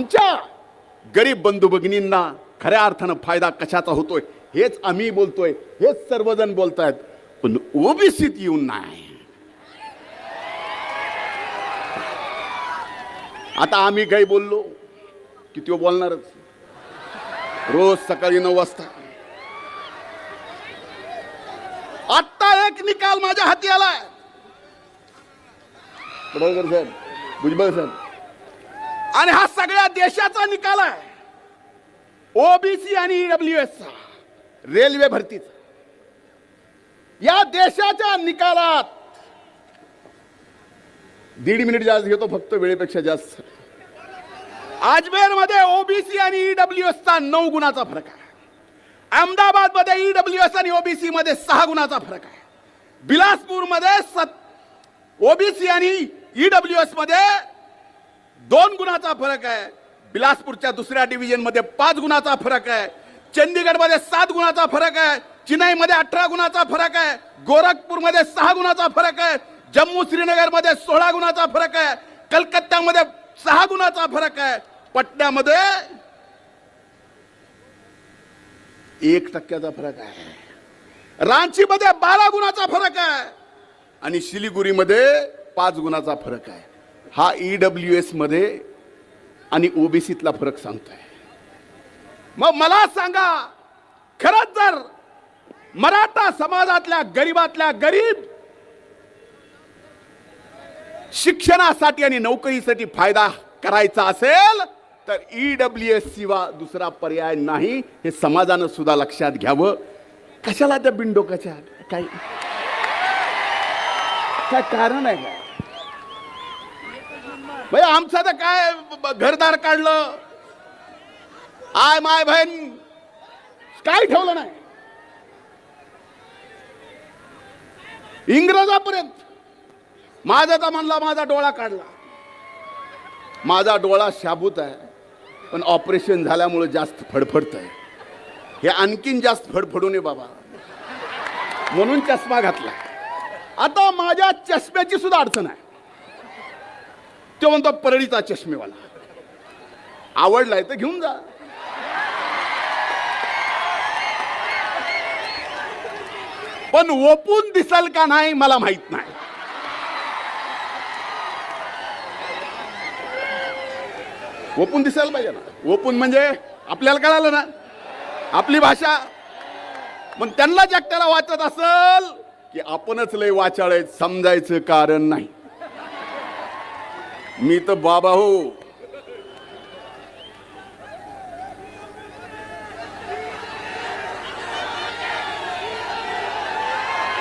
आमच्या गरीब बंधू भगिनींना खऱ्या अर्थानं फायदा कशाचा होतोय हेच आम्ही बोलतोय हेच सर्वजण बोलतायत. पण ओबीसीत येऊन नाही. आता आम्ही काही बोललो की तो बोलणारच. रोज सकाळी नऊ वाजता. आत्ता एक निकाल माझ्या हाती आलाय. पडळकर साहेब भुजबळ साहेब आणि हा सगळ्या देशाचा निकाल आहे. ओबीसी आणि ईडब्ल्यू एस रेल्वे भरतीचा. या देशाच्या निकालात दीड मिनिट जास्त घेतो फक्त वेळेपेक्षा जास्त. अजमेरमध्ये ओबीसी आणि ईडब्ल्यू एस चा नऊ गुणाचा फरक आहे. अहमदाबादमध्ये ईडब्ल्यू एस आणि ओबीसी मध्ये सहा गुणाचा फरक आहे. बिलासपूरमध्ये सत ओबीसी आणि ईडब्ल्यू एसमध्ये दोन गुणाचा फरक आहे बिलासपूरच्या दुसऱ्या डिव्हिजनमध्ये पाच गुणाचा फरक आहे चंदीगडमध्ये सात गुणाचा फरक आहे चिनाई मध्ये अठरा गुणाचा फरक आहे गोरखपूरमध्ये सहा गुणाचा फरक आहे जम्मू श्रीनगरमध्ये सोळा गुणाचा फरक आहे कलकत्त्यामध्ये सहा गुणाचा फरक आहे पटण्यामध्ये एक टक्क्याचा फरक आहे रांचीमध्ये बारा गुणाचा फरक आहे आणि शिलिगुरीमध्ये पाच गुणाचा फरक आहे हा ई डब्ल्यू मध्ये आणि ओबीसीतला फरक सांगतोय. मग मला सांगा खरंच जर मराठा समाजातल्या गरीबातल्या गरीब शिक्षणासाठी आणि नोकरीसाठी फायदा करायचा असेल तर ईडब्ल्यू एस शिवाय दुसरा पर्याय नाही. हे समाजानं सुद्धा लक्षात घ्यावं. कशाला त्या बिंडोकाच्या काय काय कारण आहे? का म्हणजे आमचं तर काय घरदार काढलं? आय माय बहीण काय ठेवलं नाही? इंग्रजापर्यंत. माझा तर म्हणला माझा डोळा काढला. माझा डोळा शाबूत आहे पण ऑपरेशन झाल्यामुळे जास्त फडफडत आहे. हे आणखीन जास्त फडफडू नये बाबा. म्हणून चष्मा घातला. आता माझ्या चष्म्याची सुद्धा अडचण आहे. तो म्हणतो परळीचा चष्मेवाला आवडलाय तर घेऊन जा. पण ओपून दिसल का नाही मला माहीत नाही. ओपून दिसायला पाहिजे ना. ओपून म्हणजे आपल्याला कळालं ना. आपली भाषा. पण त्यांना जगताला वाचत असल की आपणच लय वाचाळ समजायचं कारण नाही. मी तर बाबा हो.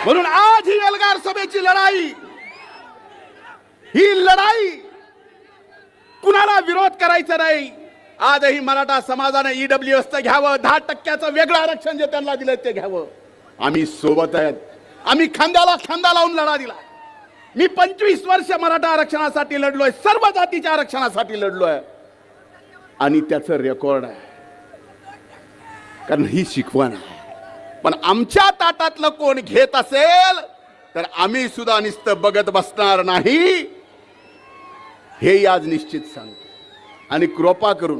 म्हणून आज ही एल्गार सभेची लढाई ही लढाई कुणाला विरोध करायचा नाही? आजही मराठा समाजाने ईडब्ल्यू एस घ्यावं दहा टक्क्याचं वेगळं आरक्षण जे त्यांना दिलं ते घ्यावं. आम्ही सोबत आहेत. आम्ही खांद्याला खांदा लावून लढा दिला. मी पंचवीस वर्ष मराठा आरक्षणासाठी लढलोय सर्व जातीच्या आरक्षणासाठी लढलोय. आणि त्याचं रेकॉर्ड आहे. कारण ही शिकवण आहे. पण आमच्या ताटातलं कोण घेत असेल तर आम्ही सुद्धा निस्त बघत बसणार नाही. हे आज निश्चित सांगतो. आणि कृपा करून